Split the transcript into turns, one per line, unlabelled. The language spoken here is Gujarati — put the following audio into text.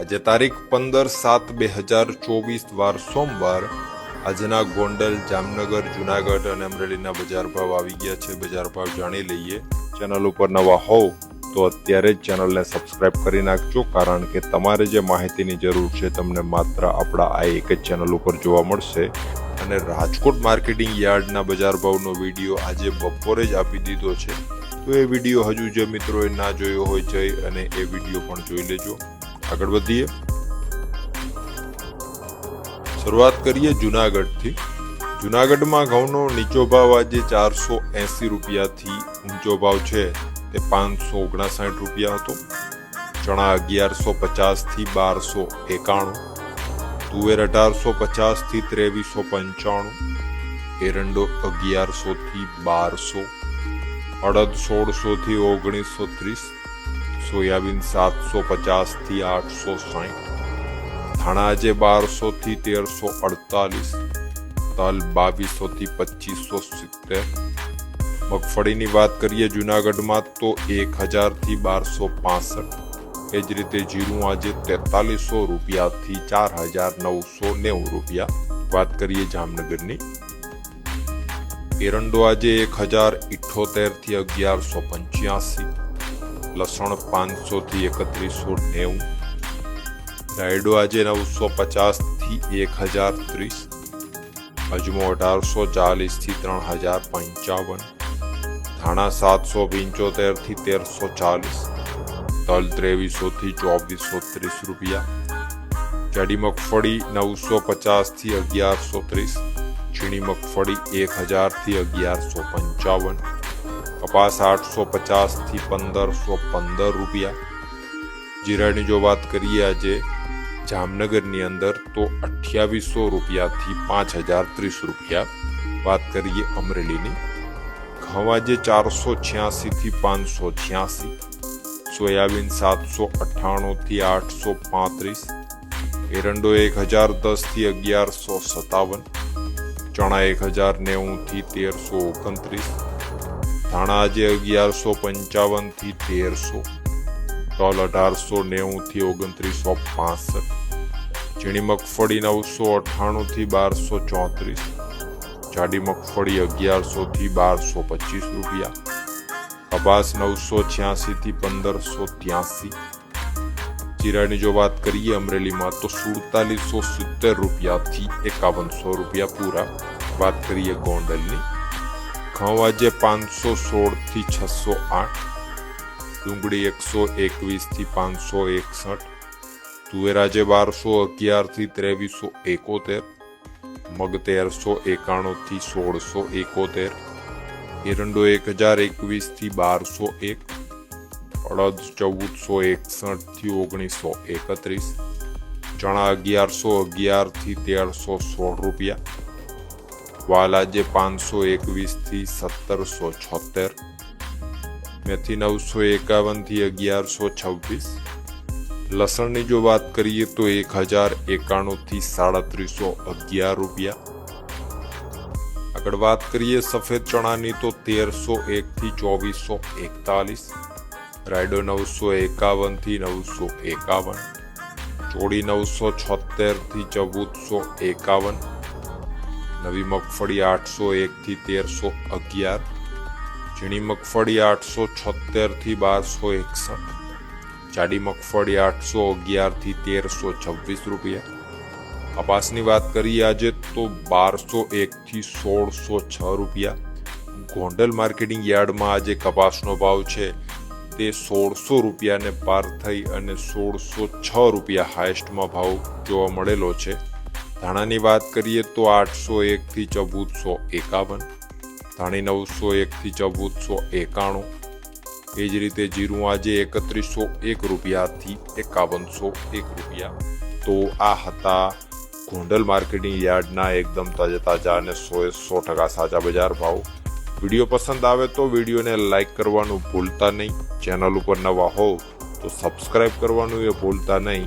આજે તારીખ પંદર સાત બે હજાર ચોવીસ વાર સોમવાર આજના ગોંડલ, જામનગર, જુનાગઢ અને અમરેલીના બજાર ભાવ આવી ગયા છે. બજાર ભાવ જાણી લઈએ. ચેનલ ઉપર નવા હોવ તો અત્યારે જ ચેનલને સબસ્ક્રાઇબ કરી નાખજો, કારણ કે તમારે જે માહિતીની જરૂર છે તમને માત્ર આપણા આ એક જ ચેનલ ઉપર જોવા મળશે. અને રાજકોટ માર્કેટિંગ યાર્ડના બજાર ભાવનો વીડિયો આજે બપોરે જ આપી દીધો છે. તો એ વીડિયો હજુ જે મિત્રોએ ના જોયો હોય જઈ અને એ વીડિયો પણ જોઈ લેજો. આગળ વધીએ. શરૂઆત કરીએ જુનાગઢથી. જુનાગઢમાં ઘઉંનો નીચો ભાવ આજે ચારસો એંસી રૂપિયાથી ઊંચો ભાવ છે. તે પાંચસો ઓગણસાઠ રૂપિયા હતો. ચણા અગિયારસો પચાસથી બારસો એકાણું. તુવેર અઢારસો પચાસથી ત્રેવીસો પંચાણું. એરંડો અગિયારસોથી બારસો. અડદ સોળસોથી ઓગણીસો ત્રીસ. સોયાબીન સાતસો પચાસથી આઠસો સાઠ ધણાજે બારસોથી તેરસો અડતાલીસ. તલ બાવીસોથી પચીસો સિત્તેર. મગફળીની વાત કરીએ જુનાગઢમાં તો એક હજારથી બારસો પાસઠ. એ જ રીતે જીરું આજે તેતાલીસો રૂપિયાથી ચાર હજાર નવસો નેવું રૂપિયા. વાત કરીએ જામનગરની. એરંડો આજે એક હજાર ઇઠ્ઠોતેરથી અગિયારસો પંચ્યાસી. લસણ પાંચસોથી એકત્રીસો નેવું. રાયડો આજે નવસો પચાસથી એક હજાર ત્રીસ. અજમો અઢારસો ચાલીસથી ત્રણ હજાર પંચાવન. ધાણા સાતસો પંચોતેરથી તેરસો ચાલીસ. તલ ત્રેવીસોથી ચોવીસો ત્રીસ રૂપિયા. જાડી મગફળી નવસો પચાસથી અગિયારસો ત્રીસ. છીણી મગફળી એક હજારથી અગિયારસો પંચાવન. કપાસ આઠસો પચાસથી પંદરસો પંદર રૂપિયા. જીરાની જો વાત કરીએ આજે જામનગરની અંદર, તો અઠ્યાવીસો રૂપિયાથી પાંચ હજાર ત્રીસ રૂપિયા. વાત કરીએ અમરેલીની. ઘઉં આજે ચારસો છ્યાસીથી પાંચસો છ્યાસી. સોયાબીન સાતસો અઠ્ઠાણુંથી આઠસો પાંત્રીસ. એરંડો એક હજાર દસથી અગિયારસો સત્તાવન. ચણા એક હજાર નેવુંથી તેરસો ઓગણત્રીસ. ધાણા જે અગિયારસો પંચાવનથી તેરસો, તલ અઢારસો નેવુંથી ઓગણત્રીસો પાસઠ, ઝીણી મગફળી નવસો અઠ્ઠાણુંથી બારસો ચોત્રીસ, જાડી મગફળી અગિયારસોથી બારસો પચીસ રૂપિયા, કપાસ નવસો છ્યાસીથી પંદરસો ત્યાસી. જીરાની જો વાત કરીએ, અમરેલીમાં તો સુડતાલીસો સિત્તેર રૂપિયાથી એકાવનસો રૂપિયા પૂરા. વાત કરીએ ગોંડલની આજે પાંચસો સોળથી છસો આઠ, ડુંગળી એકસો એકવીસથી પાંચસો એકસઠ તુવેર આજે બારસો અગિયારથી ત્રેવીસો એકોતેર મગ તેરસો એકાણુંથી સોળસો એકોતેર, એરંડો એક હજાર એકવીસથી બારસો એક, અડદ ચૌદસો એકસઠથી ઓગણીસો એકત્રીસ, ચણા અગિયારસો અગિયારથી તેરસો સોળ રૂપિયા વાલ આજે પાંચસો એકવીસથી સત્તરસો છોતેર, મેથી નવસો એકાવનથી અગિયારસો છવ્વીસ. લસણની જો વાત કરીએ તો એક હજાર એકાણુંથી સાડત્રીસો અગિયાર રૂપિયા. આગળ વાત કરીએ સફેદ ચણાની તો તેરસો એકથી ચોવીસો એકતાલીસ, રાયડો નવસો એકાવનથી નવસો એકાવન ચોડી નવસો છોતેરથી ચૌદસો એકાવન નવી મગફળી આઠસો એકથી તેરસો અગિયાર, ઝીણી મગફળી આઠસો છોતેરથી બારસો એકસઠ, જાડી મગફળી આઠસો અગિયારથી તેરસો છવ્વીસ રૂપિયા. કપાસની વાત કરીએ આજે તો બારસો એકથી સોળસો છ રૂપિયા. ગોંડલ માર્કેટિંગ યાર્ડમાં આજે કપાસનો ભાવ છે તે સોળસો રૂપિયાને પાર થઈ અને સોળસો છ રૂપિયા હાઇસ્ટમાં ભાવ જોવા મળેલો છે. ધાણાની વાત કરીએ તો આઠસો એકથી ચૌદસો એકાવન, ધાણી નવસો એકથી ચૌદસો એકાણું. એ જ રીતે જીરું આજે એકત્રીસો એક રૂપિયાથી એકાવનસો એક રૂપિયા. તો આ હતા ગોંડલ માર્કેટિંગ યાર્ડના એકદમ તાજા તાજા અને સો સો ટકા સાચા બજાર ભાવ. વીડિયો પસંદ આવે તો વિડીયોને લાઈક કરવાનું ભૂલતા નહીં. ચેનલ ઉપર નવા હોવ તો સબસ્ક્રાઇબ કરવાનું એ ભૂલતા નહીં.